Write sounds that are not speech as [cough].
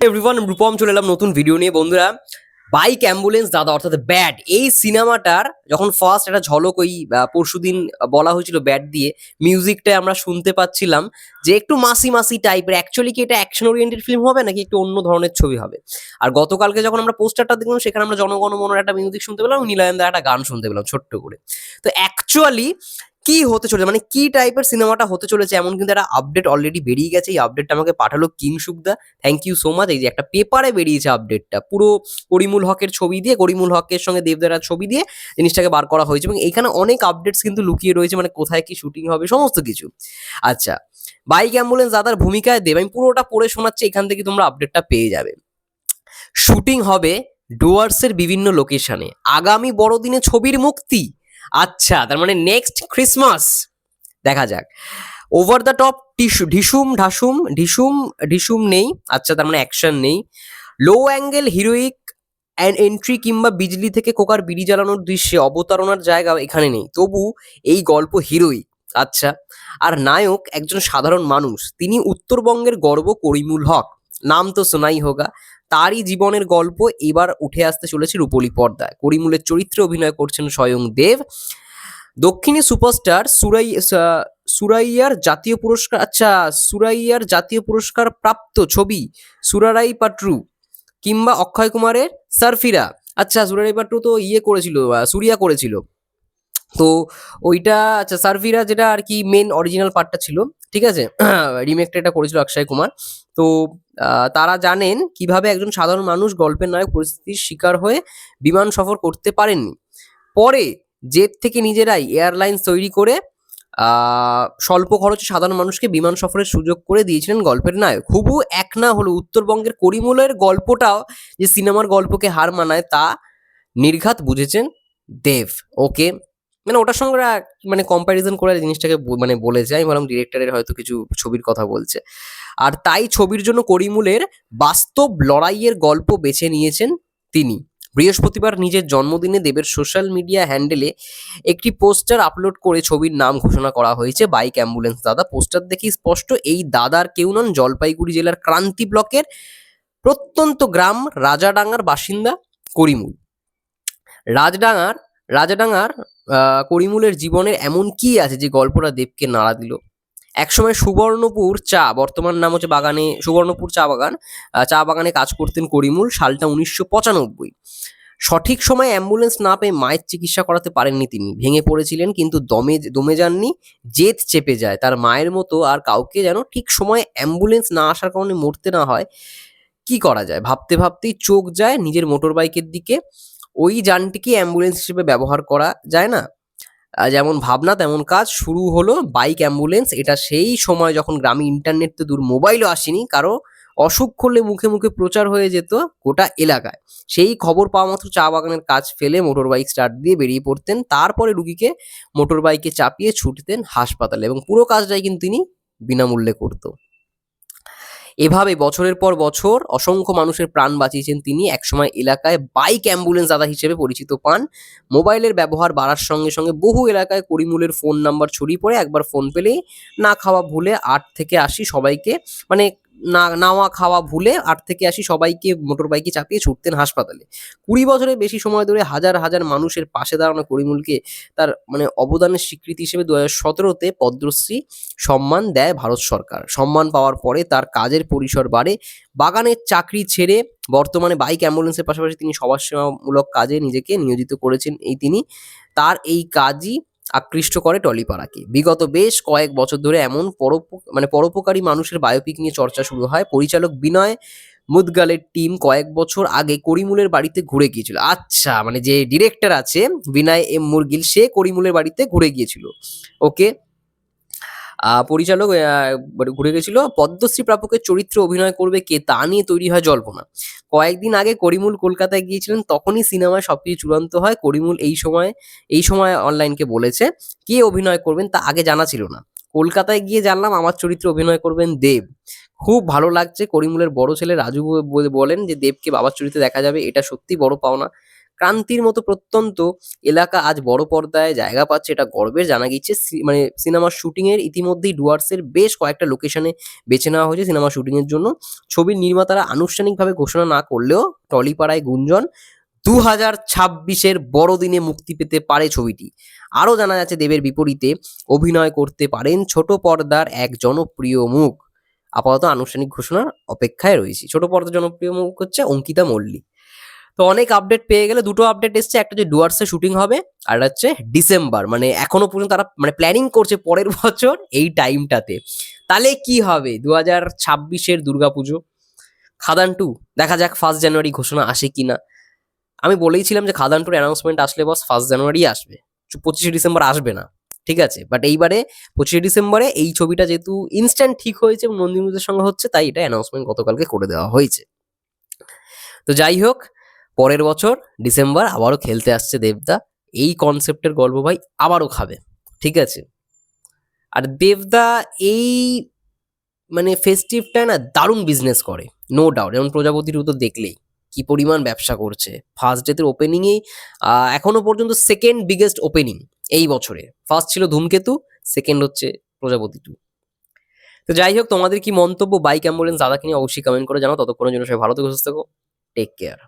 Everyone Rupam চলে এলাম নতুন ভিডিও নিয়ে, বন্ধুরা। বাইক অ্যাম্বুলেন্স দাদা, অর্থাৎ ব্যাড এই সিনেমাটার যখন ফার্স্ট একটা ঝলক ওই পরশু দিন বলা হয়েছিল ব্যাট দিয়ে মিউজিকটা আমরা শুনতে পাচ্ছিলাম যে একটু মাসি মাসি টাইপের অ্যাকচুয়ালি কি এটা অ্যাকশন ওরিয়েন্টেড ফিল্ম হবে নাকি একটু অন্য ধরনের ছবি হবে? আর গতকালকে যখন আমরা পোস্টারটা দেখলাম, সেখানে আমরা জনগণমনের একটা মিউজিক শুনতে পেলাম, নীলায়ন একটা গান শুনতে পেলাম, ছোট্ট করে। তো অ্যাকচুয়ালি কি হতে চলেছে? মানে কি টাইপের সিনেমাটা হতে চলেছে এমন কিন্তু একটা আপডেট অলরেডি বেরিয়ে গেছে। এই আপডেটটা আমাকে পাঠালো কিংসুকদা থ্যাংক ইউ সো মাচ এই যে একটা পেপারে বেরিয়েছে আপডেটটা পুরো করিমুল হকের ছবি দিয়ে, করিমুল হকের সঙ্গে দেবদারার ছবি দিয়ে জিনিসটাকে বার করা হয়েছে। এবং এখানে অনেক আপডেটস কিন্তু লুকিয়ে রয়েছে মানে কোথায় কি শুটিং হবে, সমস্ত কিছু। আচ্ছা বাইক অ্যাম্বুলেন্স দাদার ভূমিকায় দেব। আমি পুরোটা পড়ে শোনাচ্ছি, এখান থেকে তোমরা আপডেটটা পেয়ে যাবে। শুটিং হবে ডুয়ার্সের বিভিন্ন লোকেশনে আগামী বড়দিনে ছবির মুক্তি? আচ্ছা তার মানে নেক্সট ক্রিসমাস দেখা যাক। ওভার দ্য টপ টিসু, ঢিসুম, ঢাসুম, ঢিসুম ঢিসুম নেই। আচ্ছা তার মানে অ্যাকশন নেই। Low angle heroic and entry কিংবা বিজলি থেকে কোকার বিড়ি জ্বালানোর দৃশ্যে অবতারণার জায়গা এখানে নেই। তবু এই গল্প হিরোইক আচ্ছা আর নায়ক একজন সাধারণ মানুষ। তিনি উত্তরবঙ্গের গর্ব করিমুল হক। নাম তো শোনাই হোগা। তারই জীবনের গল্প এবার উঠে আসতে চলেছে রূপলী পর্দায়। করিমুলের চরিত্রে অভিনয় করছেন স্বয়ং দেব। দক্ষিণী সুপারস্টার সুরাই সুরাইয়ার জাতীয় পুরস্কার আচ্ছা সুরাইয়ার জাতীয় পুরস্কার প্রাপ্ত ছবি সুরারাই পাট্রু কিংবা অক্ষয় কুমারের সারফিরা। আচ্ছা সুরারাই পাট্রু তো ইয়ে করেছিল সুরিয়া করেছিল। তো ওইটা আচ্ছা সারফিরা যেটা আর কি মেন অরিজিনাল পার্টটা ছিল। ঠিক আছে? [clears throat] রিমেকটা এটা করেছিল অক্ষয় কুমার। তো তারা জানেন কীভাবে একজন সাধারণ মানুষ গল্পের নায়ক পরিস্থিতির শিকার হয়ে বিমান সফর করতে পারেননি। পরে জেদ থেকে নিজেরাই এয়ারলাইন্স তৈরি করে স্বল্প খরচে সাধারণ মানুষকে বিমান সফরের সুযোগ করে দিয়েছিলেন গল্পের নায়ক। হুবু এক না হলো উত্তরবঙ্গের করিমুলের গল্পটাও যে সিনেমার গল্পকে হার মানায় তা নির্ঘাত বুঝেছেন দেব। ওকে মানে ওটার সঙ্গে ওরা মানে কম্প্যারিজন করে জিনিসটাকে মানে বলেছে আমি বললাম ডিরেক্টরের হয়তো কিছু ছবির কথা বলছে। আর তাই ছবির জন্য করিমুলের বাস্তব লড়াইয়ের গল্প বেছে নিয়েছেন তিনি। বৃহস্পতিবার নিজের জন্মদিনে দেবের সোশ্যাল মিডিয়া হ্যান্ডেলে একটি পোস্টার আপলোড করে ছবির নাম ঘোষণা করা হয়েছে। বাইক অ্যাম্বুলেন্স দাদা। পোস্টার দেখেই স্পষ্ট, এই দাদার কেউ নন। জলপাইগুড়ি জেলার ক্রান্তি ব্লকের প্রত্যন্ত গ্রাম রাজাডাঙ্গার বাসিন্দা করিমুল। রাজডাঙ্গার রাজাডাঙ্গার করিমুলের জীবনের এমন কি আছে যে গল্পটা দেবকে নাড়া দিল? একসময় সুবর্ণপুর চা, বর্তমান নাম হচ্ছে বাগানে, সুবর্ণপুর চা বাগান চা বাগানে কাজ করতেন করিমুল, সালটা উনিশশো পঁচানব্বই। সঠিক সময়ে অ্যাম্বুলেন্স না পেয়ে মায়ের চিকিৎসা করাতে পারেননি তিনি। ভেঙে পড়েছিলেন কিন্তু দমে দমে যাননি, জেদ চেপে যায়। তার মায়ের মতো আর কাউকে যেন ঠিক সময়ে অ্যাম্বুলেন্স না আসার কারণে মরতে না হয়, কি করা যায়? ভাবতে ভাবতেই চোখ যায় নিজের মোটর বাইকের দিকে। ওই যানটিকে অ্যাম্বুলেন্স হিসেবে ব্যবহার করা যায় না। যেমন ভাবনা তেমন কাজ শুরু হলো বাইক অ্যাম্বুলেন্স এটা সেই সময় যখন গ্রামে ইন্টারনেট তো দূর মোবাইলও আসেনি, কারও অসুখ করলে মুখে মুখে প্রচার হয়ে যেত গোটা এলাকায়। সেই খবর পাওয়া মাত্র চা বাগানের কাজ ফেলে মোটর বাইক স্টার্ট দিয়ে বেরিয়ে পড়তেন। তারপরে রুগীকে মোটর বাইকে চাপিয়ে ছুটতেন হাসপাতালে এবং পুরো কাজটাই কিন্তু তিনি বিনামূল্যে করতো। এভাবে বছরের পর বছর অসংখ্য মানুষের প্রাণ বাঁচিয়েছেন তিনি। একসময় এলাকায় বাইক অ্যাম্বুলেন্স দাদা হিসেবে পরিচিত পান। মোবাইলের ব্যবহার বাড়ার সঙ্গে সঙ্গে বহু এলাকায় করিমুলের ফোন নাম্বার ছড়িয়ে পড়ে। একবার ফোন পেলেই না খাওয়া ভুলে আট থেকে আসি সবাইকে মানে না, নাওয়া, খাওয়া ভুলে আট থেকে আশি সবাইকে মোটর বাইকে চাপিয়ে ছুটতেন হাসপাতালে। কুড়ি বছরের বেশি সময় ধরে হাজার হাজার মানুষের পাশে দাঁড়ানো করিমুলকে তার মানে অবদানের স্বীকৃতি হিসেবে দু হাজার সতেরোতে পদ্মশ্রী সম্মান দেয় ভারত সরকার। সম্মান পাওয়ার পরে তার কাজের পরিসর বাড়ে। বাগানের চাকরি ছেড়ে বর্তমানে বাইক অ্যাম্বুলেন্সের পাশাপাশি তিনি সমাজসেবামূলক কাজে নিজেকে নিয়োজিত করেছেন এই তিনি। তার এই কাজই আকৃষ্ট করে টলিপাড়াকে। বিগত বেশ কয়েক বছর ধরে এমন পরোপ মানে পরোপকারী মানুষের বায়োপিক নিয়ে চর্চা শুরু হয়। পরিচালক বিনয় মুদগালের টিম কয়েক বছর আগে করিমুলের বাড়িতে ঘুরে গিয়েছিল। আচ্ছা মানে যে ডিরেক্টর আছে বিনয় এম মুরগিল, সে করিমুলের বাড়িতে ঘুরে গিয়েছিল। ওকে পরিচালক মানে ঘুরে গেছিল। পদ্মশ্রী প্রাপকের চরিত্রে অভিনয় করবে কে তা নিয়ে তৈরি হয় জল্পনা। কয়েকদিন আগে করিমুল কলকাতায় গিয়েছিলেন, তখনই সিনেমায় সবকিছু চূড়ান্ত হয়। করিমুল এই সময় এই সময় অনলাইনকে বলেছে, কে অভিনয় করবেন তা আগে জানা ছিল না। কলকাতায় গিয়ে জানলাম, আমার চরিত্রে অভিনয় করবেন দেব। খুব ভালো লাগছে করিমুলের বড় ছেলে রাজু বলেন যে, দেবকে বাবার চরিত্রে দেখা যাবে, এটা সত্যি বড় পাওনা। ক্রান্তির মতো প্রত্যন্ত এলাকা আজ বড় পর্দায় জায়গা পাচ্ছে, এটা গর্বের, জানা গিয়েছে। মানে সিনেমার শুটিং এর ইতিমধ্যেই ডুয়ার্সের বেশ কয়েকটা লোকেশনে বেছে নেওয়া হয়েছে সিনেমা শুটিং এর জন্য। ছবির নির্মাতারা আনুষ্ঠানিকভাবে ঘোষণা না করলেও টলিপাড়ায় গুঞ্জন দু হাজার ছাব্বিশের বড়দিনে মুক্তি পেতে পারে ছবিটি। আরও জানা যাচ্ছে, দেবের বিপরীতে অভিনয় করতে পারেন ছোট পর্দার এক জনপ্রিয় মুখ। আপাতত আনুষ্ঠানিক ঘোষণার অপেক্ষায় রয়েছি। ছোট পর্দার জনপ্রিয় মুখ হচ্ছে অঙ্কিতা মল্লিক। তো অনেক আপডেট পেয়ে গেলে দুটো আপডেট এসছে, একটা যে ডুয়ার্সে শুটিং হবে আর হচ্ছে ডিসেম্বর মানে এখনও পর্যন্ত তারা মানে প্ল্যানিং করছে পরের বছর এই টাইমটাতে তাহলে কি হবে? দু হাজার ছাব্বিশের দুর্গাপুজো, খাদান টু দেখা যাক ফার্স্ট জানুয়ারি ঘোষণা আসে কিনা। আমি বলেইছিলাম যে খাদান টুর অ্যানাউন্সমেন্ট আসলে বস ফার্স্ট জানুয়ারি আসবে, পঁচিশে ডিসেম্বর আসবে না, ঠিক আছে? বাট এইবারে পঁচিশে ডিসেম্বরে এই ছবিটা যেহেতু ইনস্ট্যান্ট ঠিক হয়েছে এবং নন্দিনীদের সঙ্গে হচ্ছে, তাই এটা অ্যানাউন্সমেন্ট গতকালকে করে দেওয়া হয়েছে। তো যাই হোক পরের বছর ডিসেম্বর আবারও খেলতে আসছে দেবদা। এই কনসেপ্টের গল্প ভাই আবারও খাবে, ঠিক আছে? আর দেবদা এই মানে ফেস্টিভটায় না দারুণ বিজনেস করে নো ডাউট যেমন প্রজাপতি টু তো দেখলেই কি পরিমাণ ব্যবসা করছে। ফার্স্ট ডেতের ওপেনিংয়েই এখনও পর্যন্ত সেকেন্ড বিগেস্ট ওপেনিং এই বছরে। ফার্স্ট ছিল ধূমকেতু সেকেন্ড হচ্ছে প্রজাপতি টু তো যাই হোক, তোমাদের কি মন্তব্য? বাইক অ্যাম্বুলেন্স দাদাকে নিয়ে অবশ্যই কমেন্ট করে জানাও। ততক্ষণের জন্য সবাই ভালো থেকো, সুস্থ থেকো। Take care